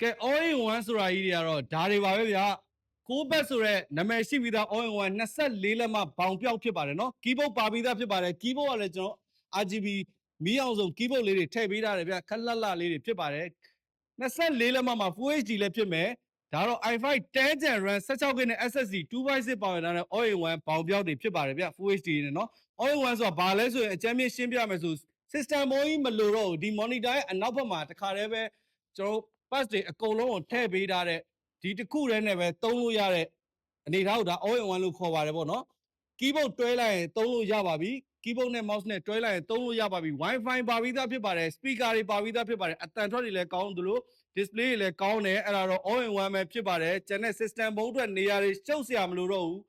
ကဲ all in one ဆိုတာကြီးတွေကတော့ဒါတွေပါပဲဗျာကိုဘက်ဆိုရဲနာမည်ရှိပြီးသား all in one 24လက်မှဘောင်ပြောက်ဖြစ်ပါတယ်နော် keyboard ပါပြီးသားဖြစ်ပါတယ် keyboard ကလည်းကျွန်တော် RGB မီးအောင်ဆုံး keyboard လေးတွေထည့်ပေးထားတယ်ဗျခက်လက်လက်လေးတွေဖြစ်ပါတယ်24လက်မှမှာ Full HD လည်းဖြစ်မယ်ဒါတော့ i5 10 Gen RAM 16GB နဲ့ SSD 256ပါဝင်တဲ့ all in one ဘောင်ပြောက်တွေဖြစ်ပါတယ်ဗျ Full HD နဲ့နော် all in one ဆိုတာဘာလဲဆိုရင်အကြမ်းမြင့်ရှင်းပြမယ်ဆို system ဘုံကြီးမလို့တော့ဘူးဒီ monitor ရဲ့အနောက်ဘက်မှာတခါတည်းပဲကျွန်တော်တို့ pass တွေအကုန်လုံးကိုထည့်ပေးထားတဲ့ဒီတစ်ခုတည်းနဲ့ပဲသုံးလို့ရတဲ့အနေထားကိုဒါ all in one လို့ခေါ်ပါတယ်ပေါ့နော် keyboard တွဲလိုက်ရင်သုံးလို့ရပါပြီ keyboard နဲ့ mouse နဲ့တွဲလိုက်ရင်သုံးလို့ရပါပြီ wifi ပါပြီးသားဖြစ်ပါတယ် speaker တွေပါပြီးသားဖြစ်ပါတယ်အတန်ထွက်တွေလည်းကောင်းသလို display တွေလည်းကောင်းတယ်အဲ့ဒါတော့ all in one ပဲဖြစ်ပါတယ်ကျန်တဲ့ system ဘုံအတွက်နေရာတွေရှုပ်စရာမလိုတော့ဘူး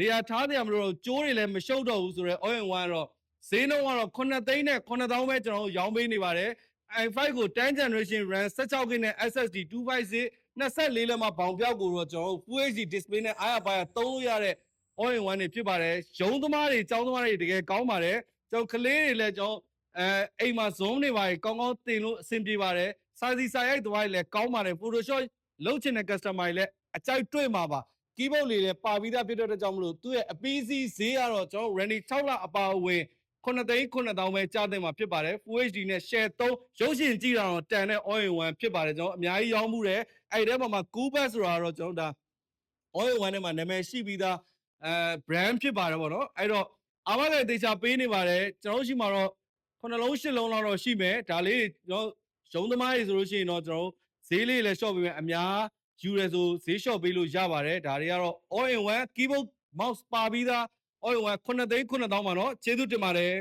နေရာထားစရာမလိုတော့ကျိုးတွေလည်းမရှုပ်တော့ဘူးဆိုတော့ all in one တော့ဈေးနှုန်းကတော့9သိန်းနဲ့9000ပဲကျွန်တော်တို့ရောင်းပေးနေပါတယ် i5 ကို10 generation RAM 16GB နဲ့ SSD 256 24လက်မှဘောင်ပြောက်ကိုတော့ကျွန်တော်တို့ Full HD display နဲ့အားရပါရသုံးလို့ရတဲ့ all in one တွေဖြစ်ပါတယ်ရုံးသမားတွေကျောင်းသမားတွေတကယ်ကောင်းပါတယ်ကျွန်တော်ကလေးတွေလည်းကျွန်တော်အဲအိမ်မှာ zoom တွေပါကောင်းကောင်းတင်လို့အဆင်ပြေပါတယ်စာစီစာရိုက်သွားတွေလည်းကောင်းပါတယ် Photoshop လုပ်ချင်တဲ့ customer တွေလည်းအကြိုက်တွေ့မှာပါ keyboard လေးလည်းပါပြီးသားဖြစ်တဲ့အတွက်ကြောင့်မလို့သူ့ရဲ့အပီးစီးဈေးကတော့ကျွန်တော် Randy 6လအပါအဝင် 9သိန်း9000ပဲကြားသိမ်းမှာဖြစ်ပါတယ် Full HD နဲ့ share 3ရုပ်ရှင်ကြည့်တာတော့တန်တဲ့ all in one ဖြစ်ပါတယ်ကျွန်တော်အများကြီးရောင်းမှုတယ်အဲ့ဒီထဲမှာမှာ cool bus ဆိုတာတော့ကျွန်တော်ဒါ all in one ထဲမှာနာမည်ရှိပြီးသားအဲ brand ဖြစ်ပါတယ်ပေါ့နော်အဲ့တော့အားမလည်းတေချာပေးနေပါတယ်ကျွန်တော်တို့ရှိမှာတော့ခုနှလုံးရှစ်လုံးလောက်တော့ရှိမယ်ဒါလေးတွေကျွန်တော်ရုံးသမားတွေဆိုလို့ရှိရင်တော့ကျွန်တော်တို့ဈေးလေးလည်း short ပေးမယ်အများယူရဲဆိုဈေး short ပေးလို့ရပါတယ်ဒါတွေကတော့ all in one keyboard mouse ပါပြီးသား all in one 9သိန်း9000ပါနော်ကျေးဇူးတင်ပါတယ်